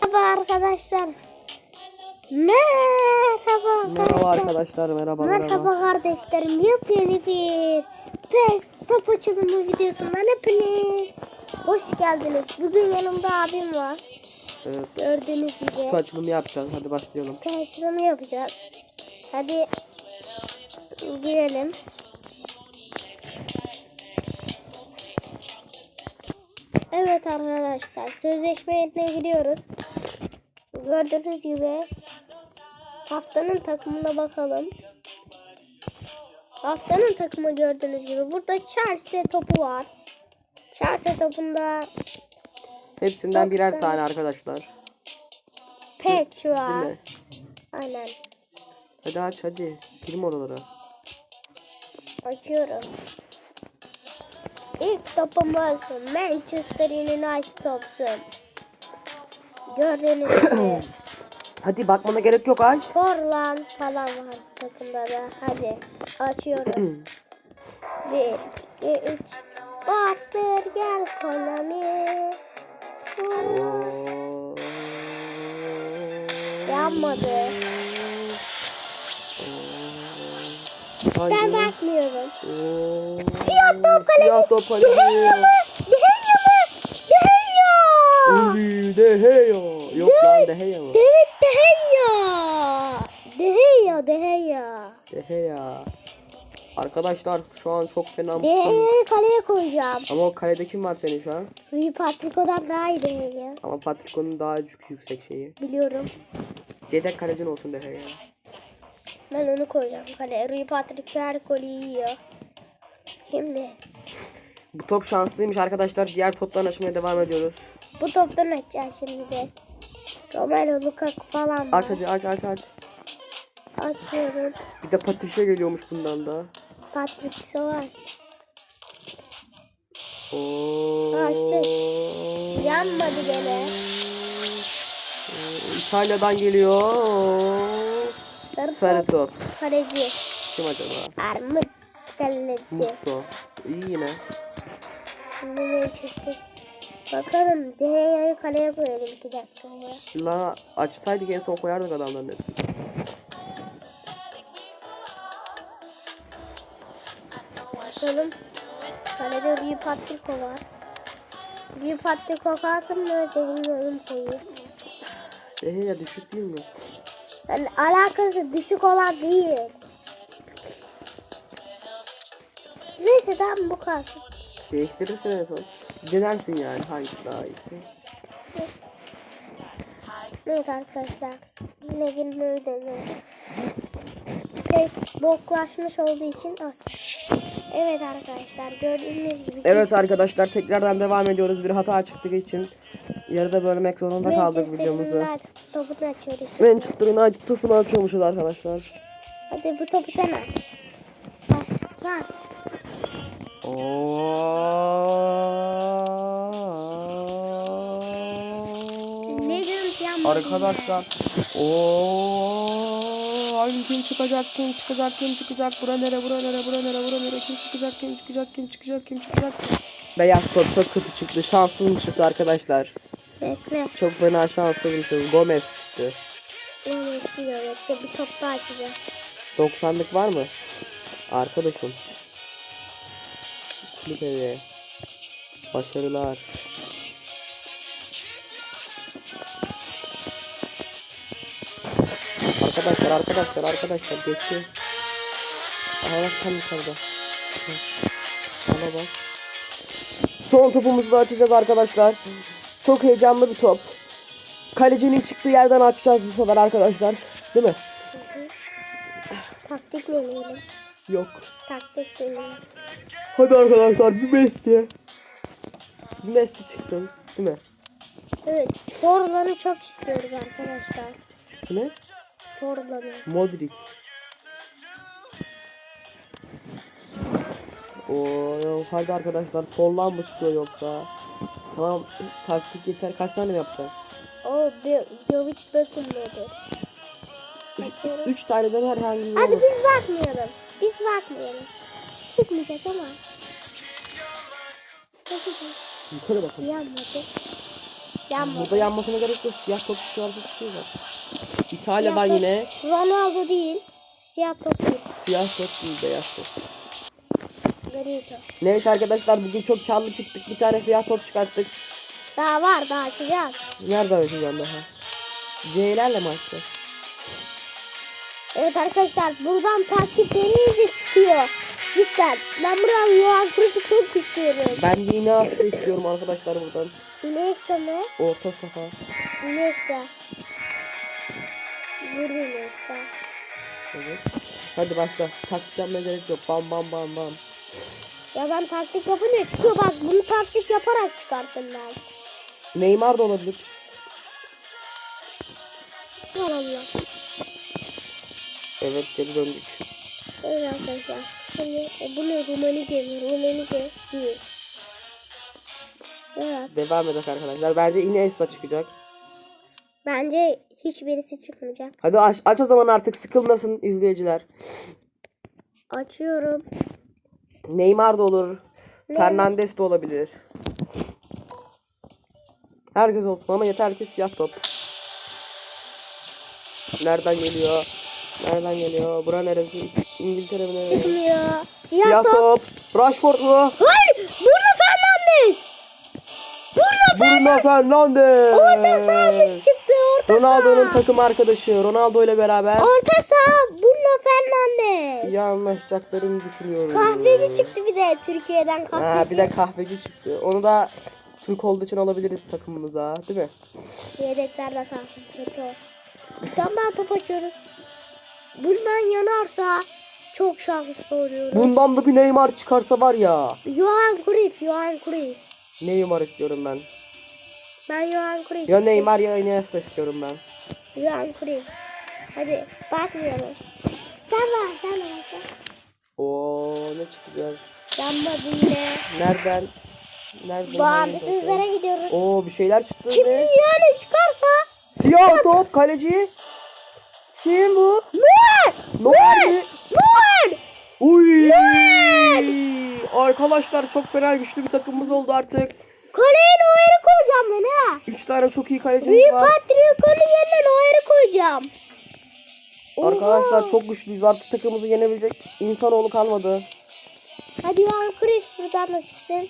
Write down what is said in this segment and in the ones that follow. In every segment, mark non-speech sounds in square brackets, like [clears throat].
Merhaba arkadaşlar. Merhaba Merhaba arkadaşlar. arkadaşlar, merhaba Merhaba merhaba. kardeşlerim. Yepyeni bir PES top açılımı videosundan hepiniz hoş geldiniz. Bugün yanımda abim var. Evet, Gördüğünüz gibi. kutu açılımı yapacağız. Hadi başlayalım. Kutu açılımı yapacağız. Hadi girelim. Evet arkadaşlar sözleşme yerine gidiyoruz. Gördüğünüz gibi haftanın takımına bakalım. Haftanın takımı gördüğünüz gibi burada Chelsea topu var. Chelsea topunda Hepsinden birer tane arkadaşlar. Patch var. Aynen. Hadi aç hadi. Girim oralara. Açıyorum. İlk topumuz Manchester United topsun. Gördüğünüz [clears throat] gibi Hadi bakmana gerek yok aç. Forlan falan var takımda da. Hadi açıyorum. [clears throat] Bir, iki, üç. Bastır gel Konami. Oo. Yanmadı. Ben bakmıyorum. Oo. Siyah top kaleci. Siyah top kaleci. Deheya mı? Deheya mı? Deheya. Uy, Deheya. Yok lan Deheya mı? Evet Deheya. Deheya Deheya. Deheya. Arkadaşlar şu an çok fena. Deheya'yı kaleye koyacağım. Ama o kalede kim var senin şu an? Rui Patrico'dan daha iyi Deheya. Ama Patrick'in daha yük- yüksek şeyi. Biliyorum. Yedek kalecin olsun Deheya. Ben onu koyacağım kaleye. Rui Patrick her golü yiyor. Şimdi Bu top şanslıymış arkadaşlar. Diğer toptan açmaya devam ediyoruz. bu toptan açacağız şimdi de. Romelu Lukaku falan var. Aç hadi aç aç aç. Açıyorum. Bir de Patricia geliyormuş bundan da. Patrick Soğan. Oo. Açtık. Yanmadı gene. İtalya'dan geliyor. Sarı top. Kaleci. Kim acaba? Armut kaleci. Musso. İyi yine. Manchester. Bakalım Deheya'yı kaleye koyalım iki dakikaya. La açsaydık en son koyardık adamların hepsini. Bakalım. Kalede Rui Patrico var. Rui Patrico kalsın mı? Bilmiyorum koyayım. Deheya düşük değil mi? Yani alakası düşük olan değil. Neyse tamam bu kalsın. Değiştirirsin en son. Denersin yani hangisi daha iyisi. Evet arkadaşlar. Yine girmeyi deniyorum. Pes boklaşmış olduğu için az. Evet arkadaşlar gördüğünüz gibi. Evet arkadaşlar tekrardan devam ediyoruz. Bir hata çıktığı için yarıda bölmek zorunda kaldık videomuzu. Topunu açıyoruz. Manchester United topunu açıyormuşuz arkadaşlar. Hadi bu topu sen aç. Bas, bas. Ne diyorsun? Arkadaşlar. Oo, hangi kim çıkacak kim çıkacak kim çıkacak bura nere bura nere bura nere bura nere kim çıkacak kim çıkacak kim çıkacak kim çıkacak. Beyaz top çok kötü çıktı şanssızmışız arkadaşlar. Bekle. Çok fena şanssızmışız Gomez çıktı. Yani istiyor. Bekle bir top daha açacağım. 90'lık var mı? Arkadaşım. Kulübeye. Başarılar. Arkadaşlar arkadaşlar arkadaşlar geçti. Aha bak tam yukarıda. Bana bak. Son topumuzu da açacağız arkadaşlar. Çok heyecanlı bir top. Kalecinin çıktığı yerden açacağız bu sefer arkadaşlar. Değil mi? Taktik deneyelim. Yok. Taktik deneyelim. Hadi arkadaşlar bir Messi. Bir Messi çıksın. Değil mi? Evet. Forlan'ı çok istiyoruz arkadaşlar. Ne? Forlan'ı. Modric. Oo, hadi arkadaşlar soldan mı çıkıyor yoksa? Tamam taktik yeter kaç tane mi yapacağız? O Jovic Beckham Bakıyorum. Üç taneden herhangi bir Hadi olur. biz bakmayalım. Biz bakmayalım. Çıkmayacak ama. Yukarı bakın. Yanmadı. Yanmadı. Burada yanmasına gerek yok. Siyah top şu anda tutuyorlar. İtalya'dan Siyah yine Ronaldo değil. Siyah top değil. siyah top değil beyaz top. Gri top. Neyse arkadaşlar bugün çok karlı çıktık. Bir tane siyah top çıkarttık. Daha var daha açacağız. Nereden açacağım daha? C'lerle mi açacağız? Evet arkadaşlar buradan taktikleriniz de çıkıyor. Cidden. Ben buradan Johan Cruyff'u çok istiyorum. Ben de yine hasta istiyorum arkadaşlar buradan. Iniesta mı? Orta saha. Iniesta. Burada Iniesta. Evet. Hadi başla. Taktik yapmaya gerek yok. Bam bam bam bam. Ya ben taktik yapınca çıkıyor bak bunu taktik yaparak çıkarttım ben. Neymar da olabilir. Allah. Evet geri döndük. Evet arkadaşlar. Şimdi e, bu ne Rumenige mi? Değil. Evet. Devam edelim arkadaşlar. Bence Iniesta çıkacak. Bence hiçbirisi çıkmayacak. Hadi aç, aç o zaman artık sıkılmasın izleyiciler. Açıyorum. Neymar da olur. Fernandes de olabilir. Herkes olsun ama yeter ki siyah top. Nereden geliyor? Nereden geliyor? Bura neresi? İngiltere mi? Çıkmıyor. Siyah Siyah top. top. Rashford mu? Hayır! Bruno Fernandes! Bruno Fernandes. Orta sahamız çıktı. Orta Ronaldo'nun takım arkadaşı. Ronaldo ile beraber Orta saha Bruno Fernandes. iyi anlaşacaklarını düşünüyorum. Kahveci çıktı bir de Türkiye'den Ha, kahveci. bir de kahveci çıktı. Onu da Türk olduğu için alabiliriz takımımıza. Değil mi? Yedeklerde kalsın. Kötü daha top açıyoruz. Bundan yanarsa çok şanslı oluyorum. Bundan da bir Neymar çıkarsa var ya. Johan Cruyff, Johan Cruyff. Neymar istiyorum ben. Ben Johan Cruyff. Ya Neymar ya Iniesta istiyorum ben. Johan Cruyff. Hadi bakmıyorum. Sen var, sen var. Oo ne çıkacak? Yanmadı yine. Nereden? Nereden? Bağımsızlara gidiyoruz. Oo bir şeyler çıktı. Kim yani çıkarsa? Siyah top kaleci. Kim bu? Noel mi? Noel! Uy! Arkadaşlar çok fena güçlü bir takımımız oldu artık. Kaleye Noel'i koyacağım ben ha. Üç tane çok iyi kalecimiz Büyük var. Patrick'ın yerine Noel'i koyacağım. Arkadaşlar Oha. çok güçlüyüz. Artık takımımızı yenebilecek insanoğlu kalmadı. Hadi Johan Cruyff buradan da çıksın.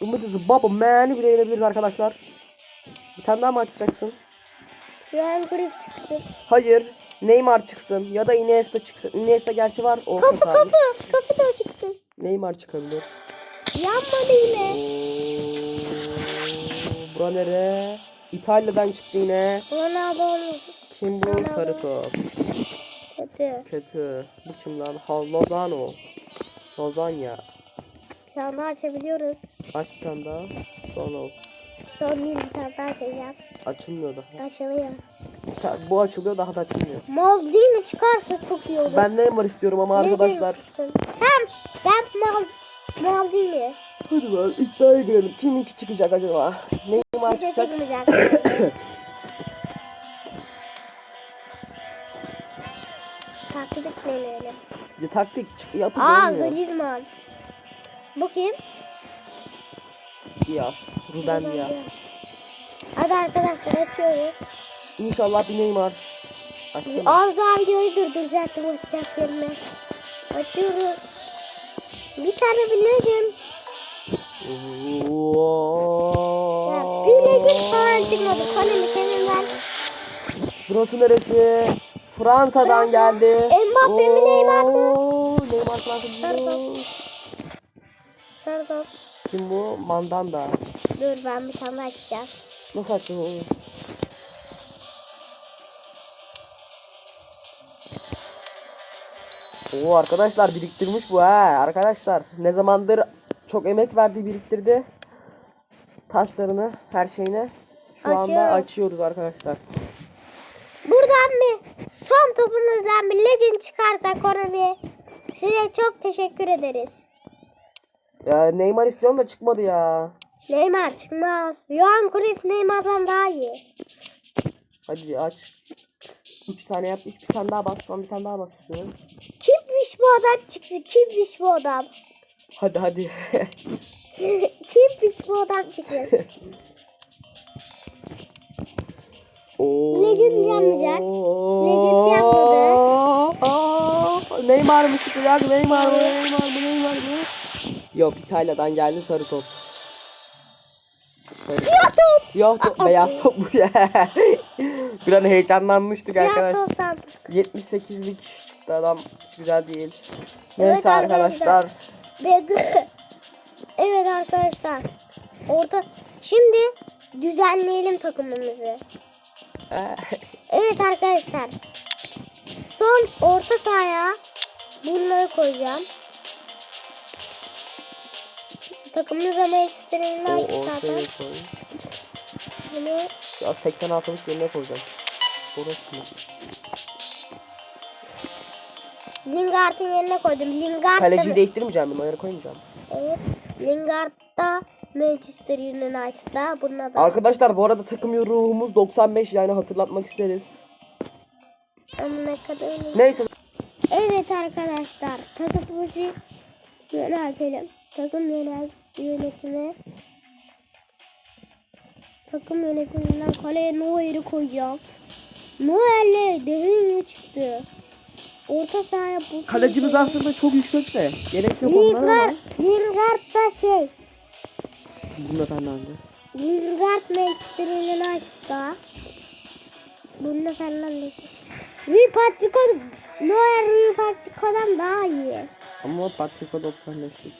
Umudumuz Baba Man'i bile yenebiliriz arkadaşlar. Bir tane daha mı açacaksın? Johan Cruyff çıksın. Hayır. Neymar çıksın ya da Iniesta çıksın. Iniesta gerçi var. Orta Kapı kapı. Kapı da çıksın. Neymar çıkabilir. Yanmadı yine. Bura nere? İtalya'dan çıktı yine. Ronaldo olmuş. Kim bu? Sarı top. Kötü. Kötü. Bu kim lan? Lozano. Lozanya. Anda açabiliyoruz. Aç bir tane daha. Sonra olsun. Son bir tane daha açacağız. Açılmıyor daha. Açılıyor. Ta- Bu açılıyor daha da açılmıyor. Maldini çıkarsa çok iyi olur. Ben Neymar istiyorum ama Ne arkadaşlar. diyorsun? Hem ben Mal Maldini. Hadi lan iddiaya girelim. Kiminki çıkacak acaba? Neymar Bize çıkacak. çıkmayacak. [coughs] Takip etmeyelim. Ya, taktik çık yapın Aa olmuyor. Griezmann. Bu kim? Ya Ruben ya. Hadi arkadaşlar açıyoruz. İnşallah bir Neymar. Açtım. Az daha videoyu durduracaktım uçacak yerine. Açıyoruz. Bir tane biledim. Ya bilecik falan çıkmadı. Kalemi senin ben. Burası neresi? Fransa'dan geldi. Mbappe mi, Neymar mı? Neymar Fransa Sarı Sarı top. Kim bu? Mandanda. Dur ben bir tane açacağım. Nasıl onu? Oo arkadaşlar biriktirmiş bu ha arkadaşlar. Ne zamandır çok emek verdi biriktirdi. Taşlarını her şeyine. Şu anda Açıyorum. açıyoruz arkadaşlar. Buradan bir son topunuzdan bir legend çıkarsa Konami size çok teşekkür ederiz. Ya Neymar istiyorum da çıkmadı ya. Neymar çıkmaz. Johan Cruyff Neymar'dan daha iyi. Hadi aç. Üç tane yap. Üç bir tane daha bas. Son bir tane daha bas. istiyorum. Kimmiş bu adam çıksın? Kimmiş bu adam? Hadi hadi. [laughs] Kimmiş bu adam çıksın? Oo. Legend yapmayacak. Legend yapmadı. Aa, Neymar mı çıkacak? Neymar mı? Neymar mı? Neymar mı? Yok İtalya'dan geldi sarı top. Sarı- Siyah top. Siyah top, beyaz top bu ya. [laughs] Bir an heyecanlanmıştık Siyah arkadaşlar. top sandık. 78'lik çıktı adam güzel değil. Evet Neyse arkadaşlar. arkadaşlar. Ve- evet arkadaşlar. Orta şimdi düzenleyelim takımımızı. [laughs] Evet arkadaşlar. Son orta sahaya bunları koyacağım. Takımımız ama Manchester United zaten. Bunu Ya 86'lık yerine koyacağım. Orası mı? Lingard'ın yerine koydum. Lingard Kaleciyi değiştirmeyeceğim mi? Koymayacağım. evet, Lingard da Manchester United'da. Bununla da Arkadaşlar bu arada takım ruhumuz 95 yani hatırlatmak isteriz. Ama ne kadar Neyse Evet arkadaşlar takımımızı yöneltelim. Takım yönel yönetimi. Takım yönetiminden kaleye Neuer'i koyacağım. Neuer'le Devinho çıktı. Orta sahaya bu kalecimiz aslında çok yüksek de. Gerek yok onlara ama. Lingard, Lingard da şey Bunda Fernandes. Lingard Manchester United'da. Bunda Fernandes. Rui Patrick Neuer Rui Patrick'den daha iyi. Ama Patrick'o 95'lik.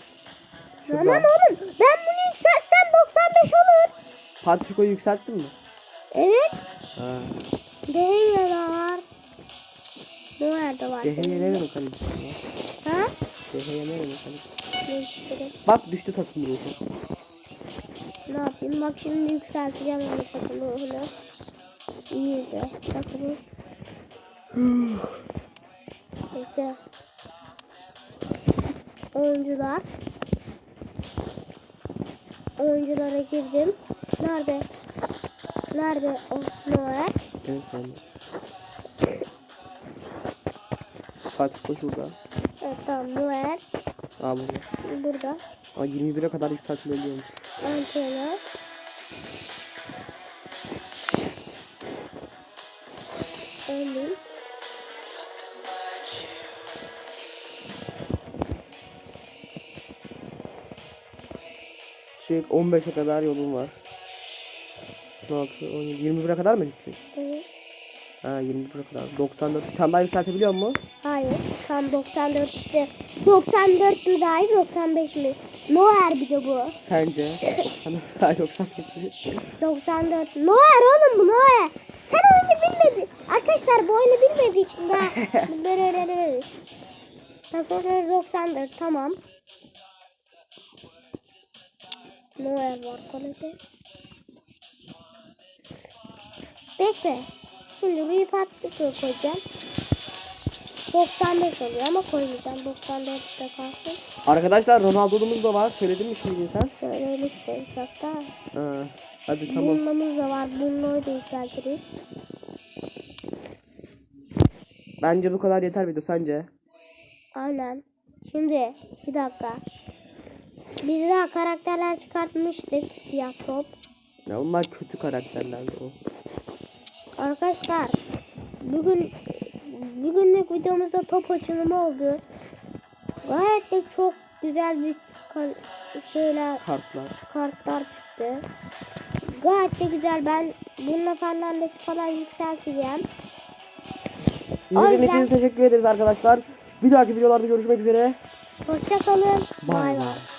Tamam oğlum ben bunu yükseltsem 95 olur. Patrick'o yükselttin mi? Evet. Ha. Dehiye de var. Neuer de var. Dehe'ye ne demek ya? Ha? Dehe'ye ne demek? Değiştirelim. Bak düştü takım ruhu. Ne yapayım? Bak şimdi yükselteceğim onu takım ruhunu. İyiydi. Takımı. Bekle. Oyuncular. Oyunculara girdim. Nerede? Nerede o Noel? Evet de. Patrick'o şurada. Evet tamam Noel. Aa burada. Burada. Aa 21'e kadar yükseltilebiliyormuş. Antrenör. Emin. Şey 15'e kadar yolum var. 16, 17, 21'e kadar mı gidecek? Evet. Ha 21'e kadar. 94. Bir tane daha yükseltebiliyor mu? Hayır. Tam 94 işte. 94 mü daha iyi 95 mi? Noel bir de bu. Sence? 94 daha 98. 94. Noel oğlum bu Noel. Sen oyunu bilmedin. Arkadaşlar bu oyunu bilmediği için daha [laughs] bunları öğrenememiş. Takımları 94 tamam. Noel var kalede. Bekle. Şimdi Rui Patrick'ı koyacağım. 95 oluyor ama koymayacağım. 94'te kalsın. Arkadaşlar Ronaldo'muz da var. Söyledin mi şimdi sen? Söylemiştim hatta. Ha. Hadi tamam. Bunlamız da var. Bunları da yükseltiriz. Bence bu kadar yeter video sence? Aynen. Şimdi bir dakika. Biz daha karakterler çıkartmıştık. Siyah top. Ya onlar kötü karakterlerdi o. Arkadaşlar bugün videomuzda top açılımı oldu. Gayet de çok güzel bir şeyler Kartlar. kartlar çıktı. Gayet de güzel. Ben bununla Fernandes'i falan yükselteceğim. İzlediğiniz için teşekkür ederiz arkadaşlar. Bir dahaki videolarda görüşmek üzere. Hoşça kalın. Bay Bay bay. bay.